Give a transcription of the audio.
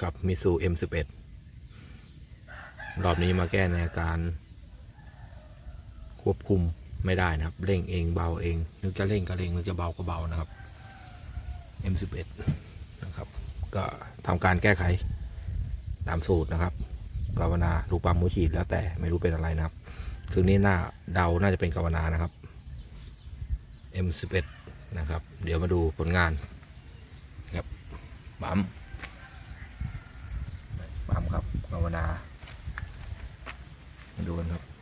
ครับมิซู M11 รอบนี้มาแก้ในอาการ ควบคุมไม่ได้นะครับ เร่งเองเบาเอง นึกจะเร่งก็เร่งนึกจะเบาก็เบานะครับ M11 นะครับ ก็ทำการแก้ไขตามสูตรนะครับกาวนาถูกปั๊มหัวฉีดแล้วแต่ไม่รู้เป็นอะไรนะครับคืนนี้น่าเดาน่าจะเป็นกาวนานะครับ M11 นะครับ เดี๋ยวมาดูผลงานครับปั๊ม ครับภาวนาดูกันครับ